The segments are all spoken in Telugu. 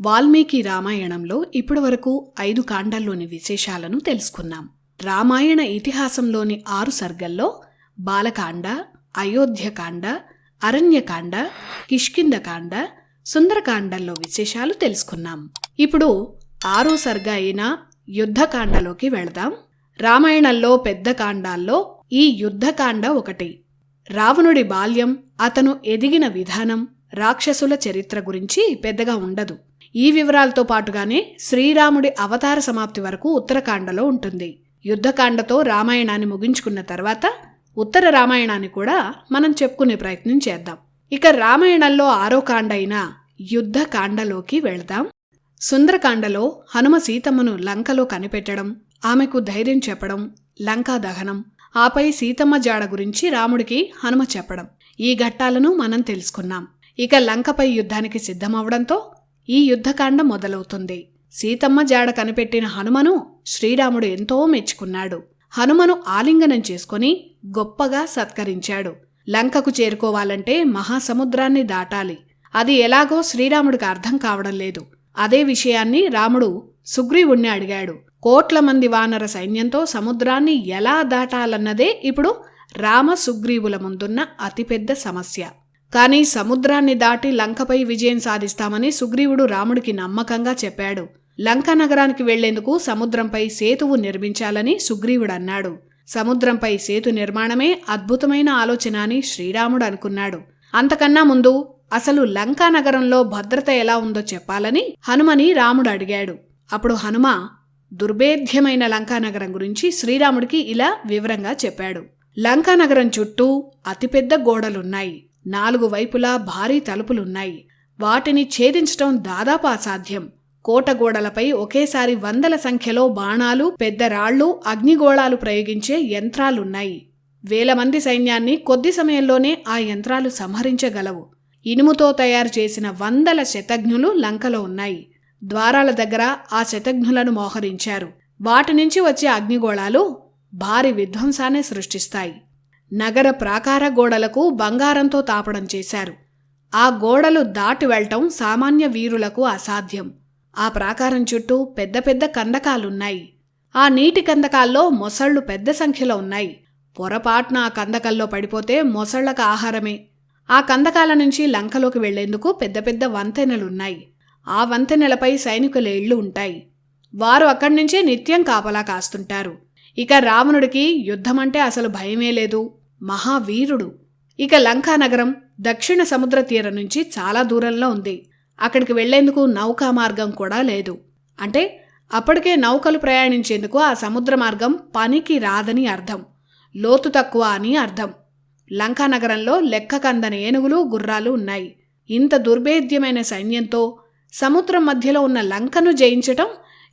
వాల్మీకి రామాయణంలో ఇప్పటివరకు ఐదు కాండాల్లోని విశేషాలను తెలుసుకున్నాం. రామాయణ ఇతిహాసంలోని ఆరు సర్గల్లో బాలకాండ అయోధ్యకాండ అరణ్యకాండ కిష్కిందకాండ సుందరకాండల్లో విశేషాలు తెలుసుకున్నాం. ఇప్పుడు ఆరో సర్గ అయిన యుద్ధకాండలోకి వెళదాం. రామాయణంలో పెద్ద కాండాల్లో ఈ యుద్ధకాండ ఒకటి. రావణుడి బాల్యం అతను ఎదిగిన విధానం రాక్షసుల చరిత్ర గురించి పెద్దగా ఉండదు. ఈ వివరాలతో పాటుగానే శ్రీరాముడి అవతార సమాప్తి వరకు ఉత్తరకాండలో ఉంటుంది. యుద్ధకాండతో రామాయణాన్ని ముగించుకున్న తర్వాత ఉత్తర రామాయణాన్ని కూడా మనం చెప్పుకునే ప్రయత్నం చేద్దాం. ఇక రామాయణంలో ఆరో కాండ అయిన యుద్ధకాండలోకి వెళదాం. సుందరకాండలో హనుమ సీతమ్మను లంకలో కనిపెట్టడం ఆమెకు ధైర్యం చెప్పడం లంకా దహనం ఆపై సీతమ్మ జాడ గురించి రాముడికి హనుమ చెప్పడం ఈ ఘట్టాలను మనం తెలుసుకున్నాం. ఇక లంకపై యుద్ధానికి సిద్ధమవడంతో ఈ యుద్ధకాండ మొదలవుతుంది. సీతమ్మ జాడ కనిపెట్టిన హనుమను శ్రీరాముడు ఎంతో మెచ్చుకున్నాడు. హనుమను ఆలింగనం చేసుకుని గొప్పగా సత్కరించాడు. లంకకు చేరుకోవాలంటే మహాసముద్రాన్ని దాటాలి. అది ఎలాగో శ్రీరాముడికి అర్థం కావడం లేదు. అదే విషయాన్ని రాముడు సుగ్రీవుణ్ణి అడిగాడు. కోట్ల మంది వానర సైన్యంతో సముద్రాన్ని ఎలా దాటాలన్నదే ఇప్పుడు రామ సుగ్రీవుల ముందున్న అతిపెద్ద సమస్య. కానీ సముద్రాన్ని దాటి లంకపై విజయం సాధిస్తామని సుగ్రీవుడు రాముడికి నమ్మకంగా చెప్పాడు. లంక నగరానికి వెళ్ళేందుకు సముద్రంపై సేతువు నిర్మించాలని సుగ్రీవుడు అన్నాడు. సముద్రంపై సేతు నిర్మాణమే అద్భుతమైన ఆలోచన అని శ్రీరాముడు అనుకున్నాడు. అంతకన్నా ముందు అసలు లంకా నగరంలో భద్రత ఎలా ఉందో చెప్పాలని హనుమని రాముడు అడిగాడు. అప్పుడు హనుమ దుర్భేద్యమైన లంకానగరం గురించి శ్రీరాముడికి ఇలా వివరంగా చెప్పాడు. లంకానగరం చుట్టూ అతిపెద్ద గోడలున్నాయి. నాలుగు వైపులా భారీ తలుపులున్నాయి. వాటిని ఛేదించటం దాదాపు అసాధ్యం. కోటగోడలపై ఒకేసారి వందల సంఖ్యలో బాణాలు పెద్ద రాళ్ళు అగ్నిగోళాలు ప్రయోగించే యంత్రాలున్నాయి. వేల మంది సైన్యాన్ని కొద్ది సమయంలోనే ఆ యంత్రాలు సంహరించగలవు. ఇనుముతో తయారు చేసిన వందల శతఘ్నులు లంకలో ఉన్నాయి. ద్వారాల దగ్గర ఆ శతఘ్నులను మోహరించారు. వాటి నుంచి వచ్చే అగ్నిగోళాలు భారీ విధ్వంసాన్ని సృష్టిస్తాయి. నగర ప్రాకార గోడలకు బంగారంతో తాపడం చేశారు. ఆ గోడలు దాటి వెళ్ళటం సామాన్య వీరులకు అసాధ్యం. ఆ ప్రాకారం చుట్టూ పెద్ద పెద్ద కందకాలున్నాయి. ఆ నీటి కందకాల్లో మొసళ్ళు పెద్ద సంఖ్యలో ఉన్నాయి. పొరపాటున ఆ కందకల్లో పడిపోతే మొసళ్ళకు ఆహారమే. ఆ కందకాల నుంచి లంకలోకి వెళ్ళేందుకు పెద్ద పెద్ద వంతెనలున్నాయి. ఆ వంతెనలపై సైనికుల ఇళ్ళు ఉంటాయి. వారు అక్కడి నుంచే నిత్యం కాపలా కాస్తుంటారు. ఇక రావణుడికి యుద్ధమంటే అసలు భయమే లేదు. మహావీరుడు. ఇక లంకా నగరం దక్షిణ సముద్ర తీరం నుంచి చాలా దూరంలో ఉంది. అక్కడికి వెళ్ళేందుకు నౌకా మార్గం కూడా లేదు. అంటే అప్పటికే నౌకలు ప్రయాణించేందుకు ఆ సముద్ర మార్గం పనికి రాదని అర్థం. లోతు తక్కువ అని అర్థం. లంకా నగరంలో లెక్క కందని ఏనుగులు గుర్రాలు ఉన్నాయి. ఇంత దుర్భేద్యమైన సైన్యంతో సముద్రం మధ్యలో ఉన్న లంకను జయించటం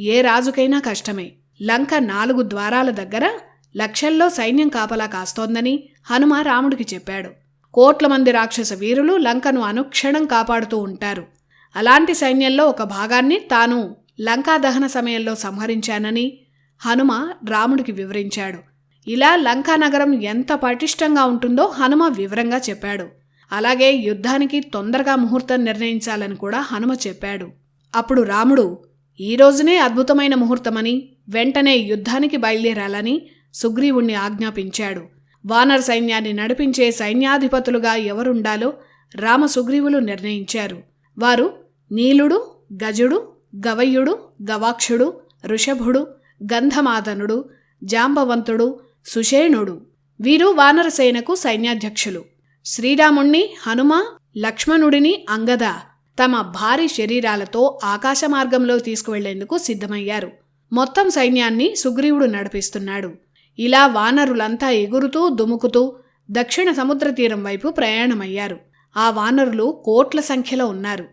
ఏ రాజుకైనా కష్టమే. లంక నాలుగు ద్వారాల దగ్గర లక్షల్లో సైన్యం కాపలా కాస్తోందని హనుమ రాముడికి చెప్పాడు. కోట్ల మంది రాక్షస వీరులు లంకను అనుక్షణం కాపాడుతూ ఉంటారు. అలాంటి సైన్యంలో ఒక భాగాన్ని తాను లంకా దహన సమయంలో సంహరించానని హనుమ రాముడికి వివరించాడు. ఇలా లంకా నగరం ఎంత పటిష్టంగా ఉంటుందో హనుమ వివరంగా చెప్పాడు. అలాగే యుద్ధానికి తొందరగా ముహూర్తం నిర్ణయించాలని కూడా హనుమ చెప్పాడు. అప్పుడు రాముడు ఈ రోజునే అద్భుతమైన ముహూర్తమని వెంటనే యుద్ధానికి బయలుదేరాలని సుగ్రీవుణ్ణి ఆజ్ఞాపించాడు. వానర సైన్యాన్ని నడిపించే సైన్యాధిపతులుగా ఎవరుండాలో రామ సుగ్రీవులు నిర్ణయించారు. వారు నీలుడు గజుడు గవయ్యుడు గవాక్షుడు ఋషభుడు గంధమాదనుడు జాంబవంతుడు సుషేణుడు. వీరు వానరసేనకు సైన్యాధ్యక్షులు. శ్రీరాముణ్ణి హనుమ లక్ష్మణుడిని అంగద తమ భారీ శరీరాలతో ఆకాశ మార్గంలో తీసుకువెళ్ళేందుకు సిద్ధమయ్యారు. మొత్తం సైన్యాన్ని సుగ్రీవుడు నడిపిస్తున్నాడు. ఇలా వానరులంతా ఎగురుతూ దుముకుతూ దక్షిణ సముద్ర తీరం వైపు ప్రయాణమయ్యారు. ఆ వానరులు కోట్ల సంఖ్యలో ఉన్నారు.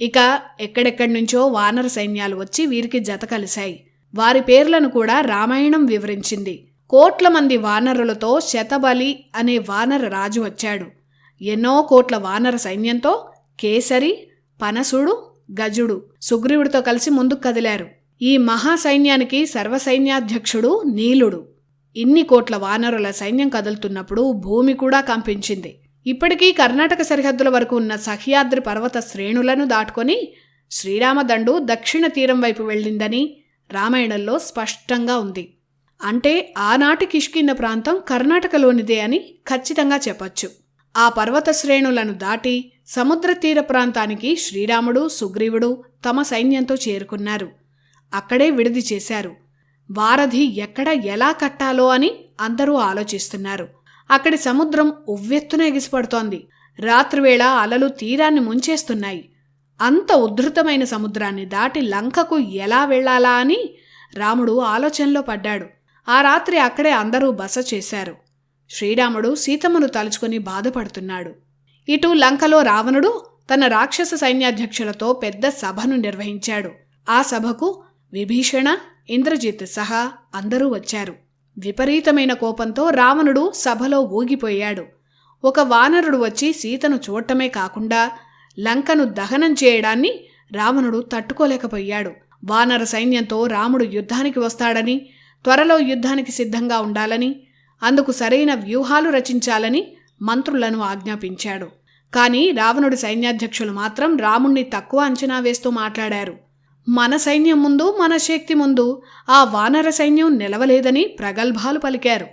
ఇక ఎక్కడెక్కడి నుంచో వానర సైన్యాలు వచ్చి వీరికి జత కలిశాయి. వారి పేర్లను కూడా రామాయణం వివరించింది. కోట్ల మంది వానరులతో శతబలి అనే వానర రాజు వచ్చాడు. ఎన్నో కోట్ల వానర సైన్యంతో కేసరి పనసుడు గజుడు సుగ్రీవుడితో కలిసి ముందుకు కదిలారు. ఈ మహాసైన్యానికి సర్వసైన్యాధ్యక్షుడు నీలుడు. ఇన్ని కోట్ల వానరుల సైన్యం కదులుతున్నప్పుడు భూమి కూడా కంపించింది. ఇప్పటికీ కర్ణాటక సరిహద్దుల వరకు ఉన్న సహ్యాద్రి పర్వత శ్రేణులను దాటుకొని శ్రీరామదండు దక్షిణ తీరం వైపు వెళ్ళిందని రామాయణంలో స్పష్టంగా ఉంది. అంటే ఆనాటి కిష్కిన్న ప్రాంతం కర్ణాటకలోనిదే అని ఖచ్చితంగా చెప్పచ్చు. ఆ పర్వత శ్రేణులను దాటి సముద్ర తీర ప్రాంతానికి శ్రీరాముడు సుగ్రీవుడు తమ సైన్యంతో చేరుకున్నారు. అక్కడే విడిది చేశారు. వారధి ఎక్కడ ఎలా కట్టాలో అని అందరూ ఆలోచిస్తున్నారు. అక్కడి సముద్రం ఉవ్వెత్తున ఎగిసిపడుతోంది. రాత్రివేళ అలలు తీరాన్ని ముంచేస్తున్నాయి. అంత ఉద్ధృతమైన సముద్రాన్ని దాటి లంకకు ఎలా వెళ్ళాలా అని రాముడు ఆలోచనలో పడ్డాడు. ఆ రాత్రి అక్కడే అందరూ బస చేశారు. శ్రీరాముడు సీతమ్మను తలుచుకుని బాధపడుతున్నాడు. ఇటు లంకలో రావణుడు తన రాక్షస సైన్యాధ్యక్షులతో పెద్ద సభను నిర్వహించాడు. ఆ సభకు విభీషణ ఇంద్రజిత్ సహా అందరూ వచ్చారు. విపరీతమైన కోపంతో రావణుడు సభలో ఊగిపోయాడు. ఒక వానరుడు వచ్చి సీతను చూడటమే కాకుండా లంకను దహనం చేయడాన్ని రావణుడు తట్టుకోలేకపోయాడు. వానర సైన్యంతో రాముడు యుద్ధానికి వస్తాడని త్వరలో యుద్ధానికి సిద్ధంగా ఉండాలని అందుకు సరైన వ్యూహాలు రచించాలని మంత్రులను ఆజ్ఞాపించాడు. కానీ రావణుడి సైన్యాధ్యక్షులు మాత్రం రాముణ్ణి తక్కువ అంచనా వేస్తూ మాట్లాడారు. మన సైన్యం ముందు మన శక్తి ముందు ఆ వానర సైన్యం నిలవలేదని ప్రగల్భాలు పలికారు.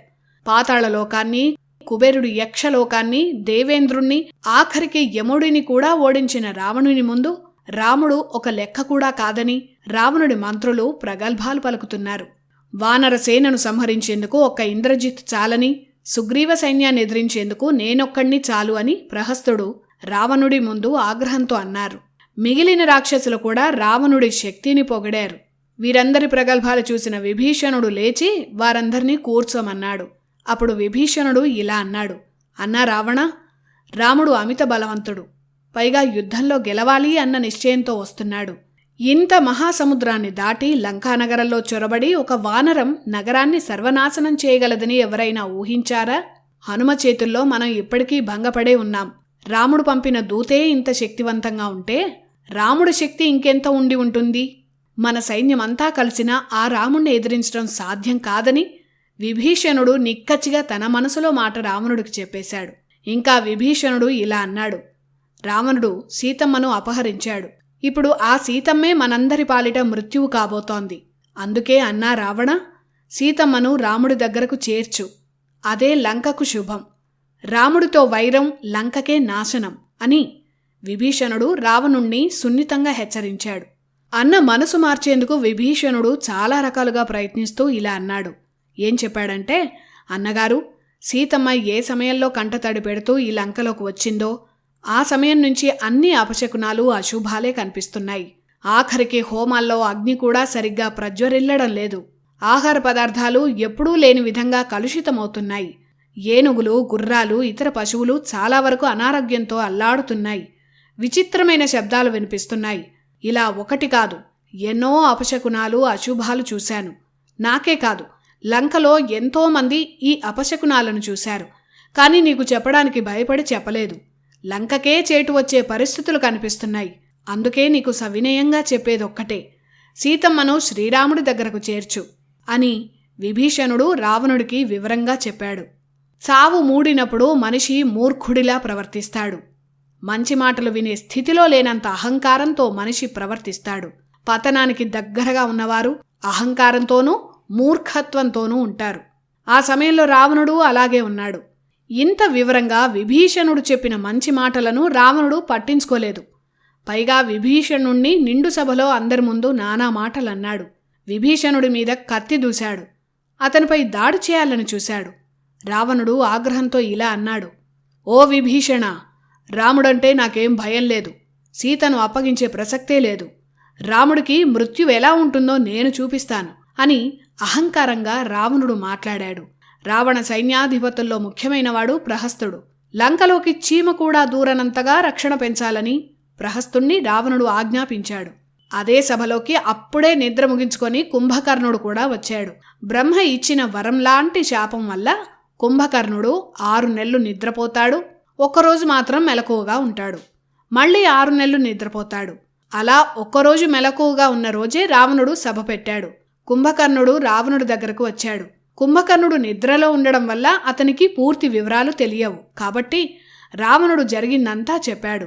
పాతాళలోకాన్ని కుబేరుడు యక్షలోకాన్ని దేవేంద్రుణ్ణి ఆఖరికి యముడిని కూడా ఓడించిన రావణుని ముందు రాముడు ఒక లెక్క కూడా కాదని రావణుడి మంత్రులు ప్రగల్భాలు పలుకుతున్నారు. వానర సేనను సంహరించేందుకు ఒక్క ఇంద్రజిత్ చాలని సుగ్రీవ సైన్యాన్ని ఎదిరించేందుకు నేనొక్కణ్ణి చాలు అని ప్రహస్తుడు రావణుడి ముందు ఆగ్రహంతో అన్నారు. మిగిలిన రాక్షసులు కూడా రావణుడి శక్తిని పొగిడారు. వీరందరి ప్రగల్భాలు చూసిన విభీషణుడు లేచి వారందరినీ కూర్చోమన్నాడు. అప్పుడు విభీషణుడు ఇలా అన్నాడు. అన్నా రావణ రాముడు అమిత బలవంతుడు. పైగా యుద్ధంలో గెలవాలి అన్న నిశ్చయంతో వస్తున్నాడు. ఇంత మహాసముద్రాన్ని దాటి లంకానగరంలో చొరబడి ఒక వానరం నగరాన్ని సర్వనాశనం చేయగలదని ఎవరైనా ఊహించారా? హనుమ చేతుల్లో మనం ఇప్పటికీ భంగపడే ఉన్నాం. రాముడు పంపిన దూతే ఇంత శక్తివంతంగా ఉంటే రాముడి శక్తి ఇంకెంత ఉండి ఉంటుంది? మన సైన్యమంతా కలిసినా ఆ రాముణ్ణి ఎదిరించడం సాధ్యం కాదని విభీషణుడు నిక్కచ్చిగా తన మనసులో మాట రావణుడికి చెప్పేశాడు. ఇంకా విభీషణుడు ఇలా అన్నాడు. రావణుడు సీతమ్మను అపహరించాడు. ఇప్పుడు ఆ సీతమ్మే మనందరి పాలిట మృత్యువు కాబోతోంది. అందుకే అన్నా రావణ సీతమ్మను రాముడి దగ్గరకు చేర్చు. అదే లంకకు శుభం. రాముడితో వైరం లంకకే నాశనం అని విభీషణుడు రావణుణ్ణి సున్నితంగా హెచ్చరించాడు. అన్న మనసు మార్చేందుకు విభీషణుడు చాలా రకాలుగా ప్రయత్నిస్తూ ఇలా అన్నాడు. ఏం చెప్పాడంటే అన్నగారు సీతమ్మ ఏ సమయంలో కంటతడి పెడుతూ ఈ లంకలోకి వచ్చిందో ఆ సమయం నుంచి అన్ని అపశకునాలు అశుభాలే కనిపిస్తున్నాయి. ఆఖరికి హోమాల్లో అగ్ని కూడా సరిగ్గా ప్రజ్వరిల్లడం లేదు. ఆహార పదార్థాలు ఎప్పుడూ లేని విధంగా కలుషితమవుతున్నాయి. ఏనుగులు గుర్రాలు ఇతర పశువులు చాలా వరకు అనారోగ్యంతో అల్లాడుతున్నాయి. విచిత్రమైన శబ్దాలు వినిపిస్తున్నాయి. ఇలా ఒకటి కాదు ఎన్నో అపశకునాలు అశుభాలు చూశాను. నాకే కాదు లంకలో ఎంతోమంది ఈ అపశకునాలను చూశారు. కానీ నీకు చెప్పడానికి భయపడి చెప్పలేదు. లంకకే చేటు వచ్చే పరిస్థితులు కనిపిస్తున్నాయి. అందుకే నీకు సవినయంగా చెప్పేదొక్కటే. సీతమ్మను శ్రీరాముడి దగ్గరకు చేర్చు అని విభీషణుడు రావణుడికి వివరంగా చెప్పాడు. చావు మూడినప్పుడు మనిషి మూర్ఖుడిలా ప్రవర్తిస్తాడు. మంచి మాటలు వినే స్థితిలో లేనంత అహంకారంతో మనిషి ప్రవర్తిస్తాడు. పతనానికి దగ్గరగా ఉన్నవారు అహంకారంతోనూ మూర్ఖత్వంతోనూ ఉంటారు. ఆ సమయంలో రావణుడు అలాగే ఉన్నాడు. ఇంత వివరంగా విభీషణుడు చెప్పిన మంచి మాటలను రావణుడు పట్టించుకోలేదు. పైగా విభీషణుణ్ణి నిండు సభలో అందరి ముందు నానా మాటలన్నాడు. విభీషణుడి మీద కత్తి దూశాడు. అతనిపై దాడి చేయాలని చూశాడు. రావణుడు ఆగ్రహంతో ఇలా అన్నాడు ఓ విభీషణ రాముడంటే నాకేం భయం లేదు. సీతను అప్పగించే ప్రసక్తే లేదు. రాముడికి మృత్యు ఎలా ఉంటుందో నేను చూపిస్తాను అని అహంకారంగా రావణుడు మాట్లాడాడు. రావణ సైన్యాధిపతుల్లో ముఖ్యమైనవాడు ప్రహస్తుడు. లంకలోకి చీమ కూడా దూరనంతగా రక్షణ పెంచాలని ప్రహస్తుణ్ణి రావణుడు ఆజ్ఞాపించాడు. అదే సభలోకి అప్పుడే నిద్ర ముగించుకొని కుంభకర్ణుడు కూడా వచ్చాడు. బ్రహ్మ ఇచ్చిన వరంలాంటి శాపం వల్ల కుంభకర్ణుడు ఆరు నెలలు నిద్రపోతాడు. ఒక్కరోజు మాత్రం మెలకువగా ఉంటాడు. మళ్ళీ ఆరు నెలలు నిద్రపోతాడు. అలా ఒక్కరోజు మెలకువగా ఉన్న రోజే రావణుడు సభ పెట్టాడు. కుంభకర్ణుడు రావణుడి దగ్గరకు వచ్చాడు. కుంభకర్ణుడు నిద్రలో ఉండడం వల్ల అతనికి పూర్తి వివరాలు తెలియవు. కాబట్టి రావణుడు జరిగిందంతా చెప్పాడు.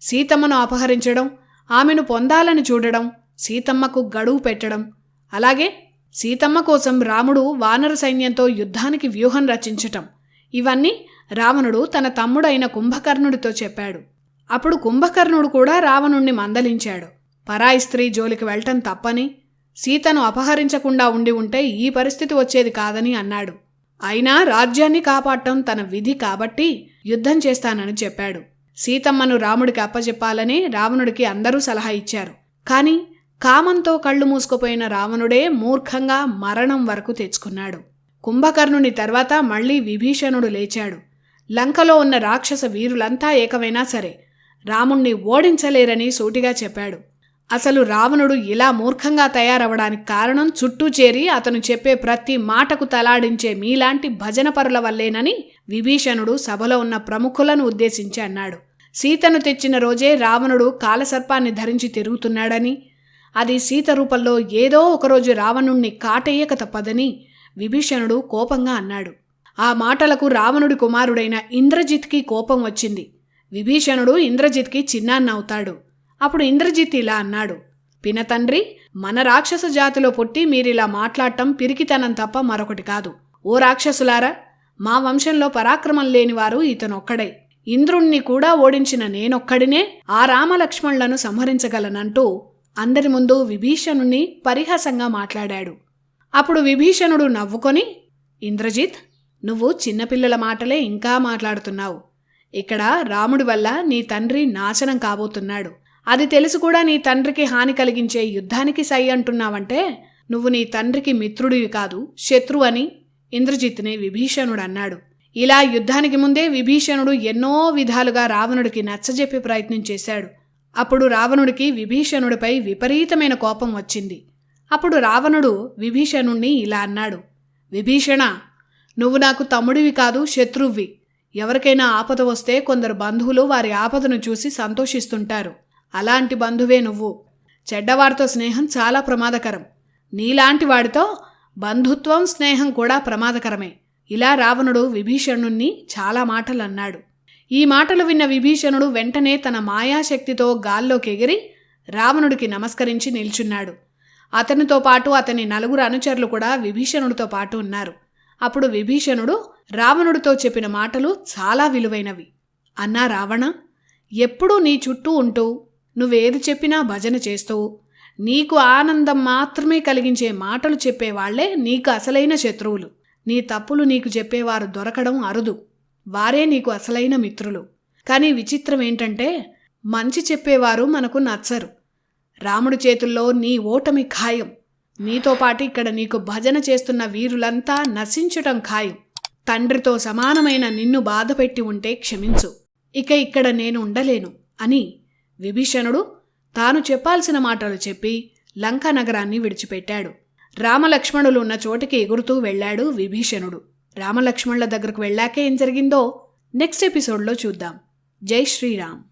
సీతమ్మను అపహరించడం ఆమెను పొందాలని చూడడం సీతమ్మకు గడువు పెట్టడం అలాగే సీతమ్మ కోసం రాముడు వానర సైన్యంతో యుద్ధానికి వ్యూహం రచించటం. ఇవన్నీ రావణుడు తన తమ్ముడైన కుంభకర్ణుడితో చెప్పాడు. అప్పుడు కుంభకర్ణుడు కూడా రావణుణ్ణి మందలించాడు. పరాయి స్త్రీ జోలికి వెళ్ళటం తప్పని సీతను అపహరించకుండా ఉండి ఉంటే ఈ పరిస్థితి వచ్చేది కాదని అన్నాడు. అయినా రాజ్యాన్ని కాపాడటం తన విధి కాబట్టి యుద్ధం చేస్తానని చెప్పాడు. సీతమ్మను రాముడికి అప్పచెప్పాలని రావణుడికి అందరూ సలహా ఇచ్చారు. కానీ కామంతో కళ్ళు మూసుకుపోయిన రావణుడే మూర్ఖంగా మరణం వరకు తెచ్చుకున్నాడు. కుంభకర్ణుని తర్వాత మళ్ళీ విభీషణుడు లేచాడు. లంకలో ఉన్న రాక్షస వీరులంతా ఏకమైనా సరే రాముణ్ణి ఓడించలేరని సూటిగా చెప్పాడు. అసలు రావణుడు ఇలా మూర్ఖంగా తయారవడానికి కారణం చుట్టూ చేరి అతను చెప్పే ప్రతి మాటకు తలాడించే మీలాంటి భజన పరుల వల్లేనని విభీషణుడు సభలో ఉన్న ప్రముఖులను ఉద్దేశించి అన్నాడు. సీతను తెచ్చిన రోజే రావణుడు కాలసర్పాన్ని ధరించి తిరుగుతున్నాడని అది సీత రూపంలో ఏదో ఒకరోజు రావణుణ్ణి కాటేయక తప్పదని విభీషణుడు కోపంగా అన్నాడు. ఆ మాటలకు రావణుడి కుమారుడైన ఇంద్రజిత్కి కోపం వచ్చింది. విభీషణుడు ఇంద్రజిత్కి చిన్నాన్నవుతాడు. అప్పుడు ఇంద్రజిత్ ఇలా అన్నాడు. పినతండ్రి మన రాక్షస జాతిలో పుట్టి మీరిలా మాట్లాడటం పిరికితనం తప్ప మరొకటి కాదు. ఓ రాక్షసులారా మా వంశంలో పరాక్రమం లేనివారు ఇతనొక్కడే. ఇంద్రుణ్ణి కూడా ఓడించిన నేనొక్కడినే ఆ రామలక్ష్మణులను సంహరించగలనంటూ అందరి ముందు విభీషణుణ్ణి పరిహాసంగా మాట్లాడాడు. అప్పుడు విభీషణుడు నవ్వుకొని ఇంద్రజిత్ నువ్వు చిన్నపిల్లల మాటలే ఇంకా మాట్లాడుతున్నావు. ఇక్కడ రాముడి వల్ల నీ తండ్రి నాశనం కాబోతున్నాడు. అది తెలుసు కూడా నీ తండ్రికి హాని కలిగించే యుద్ధానికి సై అంటున్నావంటే నువ్వు నీ తండ్రికి మిత్రుడివి కాదు శత్రువు అని ఇంద్రజిత్ని విభీషణుడు అన్నాడు. ఇలా యుద్ధానికి ముందే విభీషణుడు ఎన్నో విధాలుగా రావణుడికి నచ్చజెప్పే ప్రయత్నం చేశాడు. అప్పుడు రావణుడికి విభీషణుడిపై విపరీతమైన కోపం వచ్చింది. అప్పుడు రావణుడు విభీషణుణ్ణి ఇలా అన్నాడు. విభీషణ నువ్వు నాకు తమ్ముడివి కాదు శత్రువ్వి. ఎవరికైనా ఆపద వస్తే కొందరు బంధువులు వారి ఆపదను చూసి సంతోషిస్తుంటారు. అలాంటి బంధువే నువ్వు. చెడ్డవారితో స్నేహం చాలా ప్రమాదకరం. నీలాంటి వాడితో బంధుత్వం స్నేహం కూడా ప్రమాదకరమే. ఇలా రావణుడు విభీషణుణ్ణి చాలా మాటలు అన్నాడు. ఈ మాటలు విన్న విభీషణుడు వెంటనే తన మాయాశక్తితో గాల్లోకి ఎగిరి రావణుడికి నమస్కరించి నిల్చున్నాడు. అతనితో పాటు అతని నలుగురు అనుచరులు కూడా విభీషణుడితో పాటు ఉన్నారు. అప్పుడు విభీషణుడు రావణుడితో చెప్పిన మాటలు చాలా విలువైనవి. అన్నా రావణ ఎప్పుడూ నీ చుట్టూ ఉంటూ నువ్వేది చెప్పినా భజన చేస్తూ నీకు ఆనందం మాత్రమే కలిగించే మాటలు చెప్పేవాళ్ళే నీకు అసలైన శత్రువులు. నీ తప్పులు నీకు చెప్పేవారు దొరకడం అరుదు. వారే నీకు అసలైన మిత్రులు. కానీ విచిత్రం ఏంటంటే మంచి చెప్పేవారు మనకు నచ్చరు. రాముడి చేతుల్లో నీ ఓటమి ఖాయం. నీతో పాటు ఇక్కడ నీకు భజన చేస్తున్న వీరులంతా నశించటం ఖాయం. తండ్రితో సమానమైన నిన్ను బాధపెట్టి ఉంటే క్షమించు. ఇక ఇక్కడ నేను ఉండలేను అని విభీషణుడు తాను చెప్పాల్సిన మాటలు చెప్పి లంకా నగరాన్ని విడిచిపెట్టాడు. రామలక్ష్మణులు ఉన్న చోటికి ఎగురుతూ వెళ్ళాడు విభీషణుడు. రామలక్ష్మణుల దగ్గరకు వెళ్ళాకే ఏం జరిగిందో నెక్స్ట్ ఎపిసోడ్లో చూద్దాం. జై శ్రీరామ్.